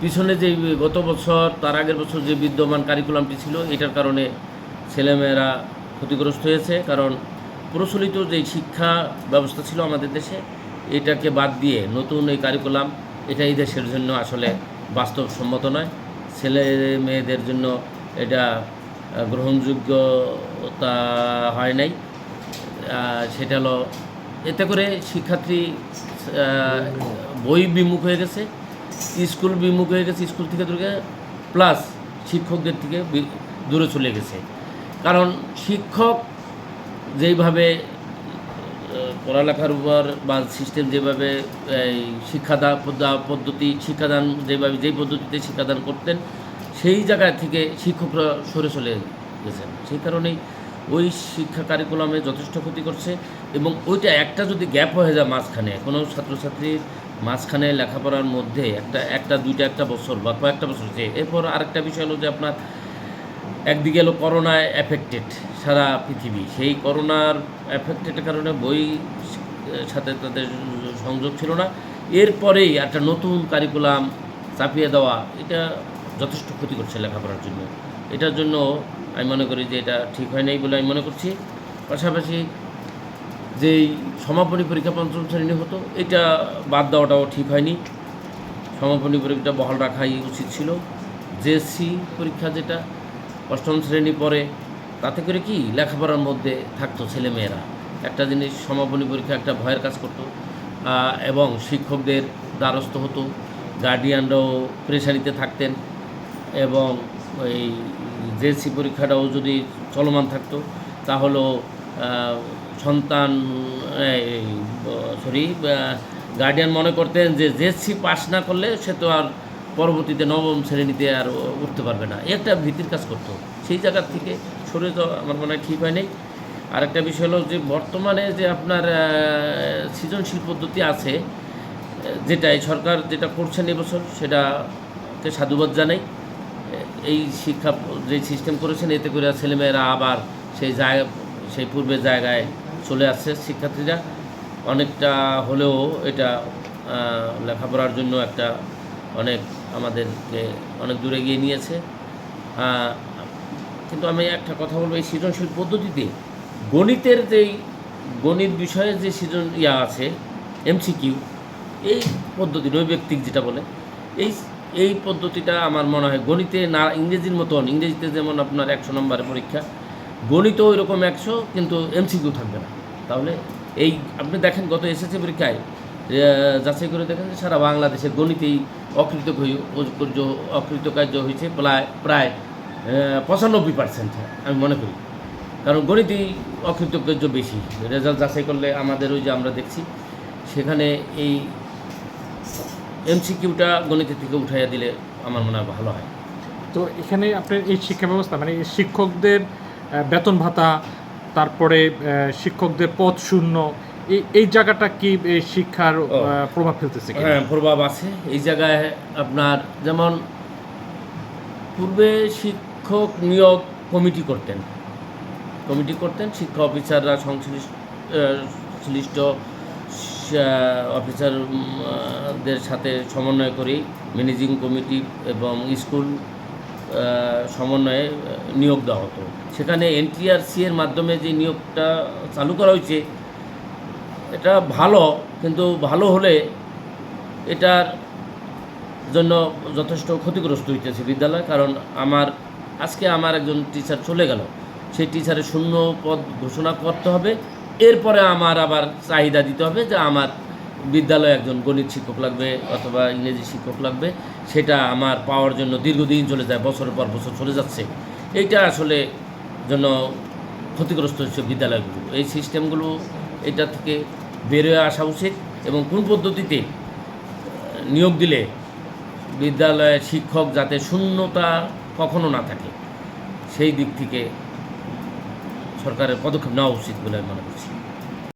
পিছনে যে গত বছর, তার আগের বছর যে বিদ্যমান কারিকুলামটি ছিল, এটার কারণে ছেলেমেয়েরা ক্ষতিগ্রস্ত হয়েছে। কারণ প্রচলিত যে শিক্ষা ব্যবস্থা ছিল আমাদের দেশে, এটাকে বাদ দিয়ে নতুন এই কারিকুলাম এটা এই দেশের জন্য আসলে বাস্তবসম্মত নয়। ছেলে মেয়েদের জন্য এটা গ্রহণযোগ্যতা হয় নাই। সেটা হলো, এতে করে শিক্ষার্থী বই বিমুখ হয়ে গেছে। স্কুল বিমুখ হয়ে গেছে, স্কুল থেকে দূরে প্লাস শিক্ষকদের থেকে দূরে চলে গেছে। কারণ শিক্ষক যেইভাবে পড়ালেখার উপর বা সিস্টেম যেভাবে, এই শিক্ষাদান পদ্ধতি, শিক্ষাদান যেভাবে, যেই পদ্ধতিতে শিক্ষাদান করতেন, সেই জায়গা থেকে শিক্ষকরা সরে চলে গেছেন। সেই কারণেই ওই শিক্ষা কারিকুলামে যথেষ্ট ক্ষতি করছে এবং ওইটা একটা যদি গ্যাপ হয়ে যায় মাঝখানে, কোনো ছাত্রছাত্রীর মাঝখানে লেখাপড়ার মধ্যে একটা একটা, দুইটা, একটা বছর বা কয়েকটা বছর যে, এরপর আরেকটা বিষয় হলো যে আপনার একদিকে হলো করোনায় অ্যাফেক্টেড সারা পৃথিবী। সেই করোনার এফেক্টেডের কারণে বই সাথে তাদের সংযোগ ছিল না। এরপরেই একটা নতুন কারিকুলাম চাপিয়ে দেওয়া, এটা যথেষ্ট ক্ষতি করছে লেখাপড়ার জন্য। এটার জন্য আমি মনে করি যে এটা ঠিক হয় নাই বলে আমি মনে করছি। পাশাপাশি যেই সমাপনী পরীক্ষা পঞ্চম শ্রেণি হতো, এটা বাদ দেওয়াটাও ঠিক হয়নি। সমাপনী পরীক্ষাটা বহাল রাখাই উচিত ছিল। জেএসসি পরীক্ষা যেটা, অষ্টম শ্রেণি পরে, তাতে করে কি লেখাপড়ার মধ্যে থাকতো ছেলেমেয়েরা। একটা জিনিস সমাপনী পরীক্ষা একটা ভয়ের কাজ করতো এবং শিক্ষকদের দ্বারস্থ হতো গার্ডিয়ানরাও প্রেশারিতে থাকতেন, এবং ওই জেএসসি পরীক্ষাটাও যদি চলমান থাকতো, তাহলেও সন্তান সরি গার্ডিয়ান মনে করতেন যে জেএসসি পাস না করলে সে তো আর পরবর্তীতে নবম শ্রেণীতে আর উঠতে পারবে না। একটা ভীতির কাজ করতো। সেই জায়গার থেকে সরে যাওয়া আমার মনে হয় ঠিক হয় নাই আরেকটা বিষয় হলো যে বর্তমানে যে আপনার সৃজনশীল পদ্ধতি আছে যেটাই সরকার যেটা করছেন এবছর, সেটাকে সাধুবাদ জানাই। এই শিক্ষা যে সিস্টেম করেছেন, এতে করে ছেলেমেয়েরা আবার সেই জায়গা, সেই পূর্বের জায়গায় চলে আসছে শিক্ষার্থীরা। অনেকটা হলেও এটা লেখাপড়ার জন্য একটা অনেক আমাদেরকে অনেক দূরে গিয়ে নিয়েছে। কিন্তু আমি একটা কথা বলব, এই সৃজনশীল পদ্ধতিতে গণিতের যেই, গণিত বিষয়ে যে সৃজন, ইয়া আছে এমসিকিউ এই পদ্ধতি নৈব্যক্তিক যেটা বলে, এই এই পদ্ধতিটা আমার মনে হয় গণিতে না, ইংরেজির মতন, ইংরেজিতে যেমন আপনার একশো নম্বরের পরীক্ষা গণিত ওই রকম একশো, কিন্তু এমসিকিউ থাকবে না। তাহলে এই, আপনি দেখেন গত এসএসসি পরীক্ষায় যাচাই করে দেখেন যে সারা বাংলাদেশে গণিতেই অকৃতকার্য অকৃতকার্য হয়েছে প্রায় প্রায় পঁচানব্বই পার্সেন্ট আমি মনে করি। কারণ গণিতেই অকৃতকার্য বেশি। রেজাল্ট যাচাই করলে আমাদের ওই যে আমরা দেখছি, সেখানে এই এমসিকিউটা গণিতের থেকে উঠাইয়া দিলে আমার মনে হয় ভালো হয়। তো এখানে আপনার এই শিক্ষা ব্যবস্থা মানে শিক্ষকদের বেতন ভাতা তারপরে শিক্ষকদের পদ শূন্য এই এই জায়গাটা কি শিক্ষার প্রভাব ফেলতেছে হ্যাঁ প্রভাব আছে। এই জায়গায় আপনার যেমন পূর্বে শিক্ষক নিয়োগ কমিটি করতেন। কমিটি করতেন শিক্ষা অফিসাররা সংশ্লিষ্ট সংশ্লিষ্ট অফিসারদের সাথে সমন্বয় করে। ম্যানেজিং কমিটি এবং স্কুল সমন্বয়ে নিয়োগ দেওয়া হতো। সেখানে এনটিআরসি এর মাধ্যমে যে নিয়োগটা চালু করা হয়েছে, এটা ভালো, কিন্তু ভালো হলে এটার জন্য যথেষ্ট ক্ষতিগ্রস্ত হইতেছে বিদ্যালয়। কারণ আমার, আজকে আমার একজন টিচার চলে গেল। সেই টিচারের শূন্য পদ ঘোষণা করতে হবে। এরপরে আমার আবার চাহিদা দিতে হবে যে আমার বিদ্যালয়ে একজন গণিত শিক্ষক লাগবে অথবা ইংরেজি শিক্ষক লাগবে। সেটা আমার পাওয়ার জন্য দীর্ঘদিন চলে যায়, বছরের পর বছর চলে যাচ্ছে। এইটা আসলে জন্য ক্ষতিগ্রস্ত হচ্ছে বিদ্যালয়গুলো। এই সিস্টেমগুলো এটা থেকে বেরোয় আসা উচিত এবং কোন পদ্ধতিতে নিয়োগ দিলে বিদ্যালয়ের শিক্ষক যাতে শূন্যতা কখনো না থাকে, সেই দিক থেকে সরকারের পদক্ষেপ নেওয়া উচিত বলে আমি মনে করছি।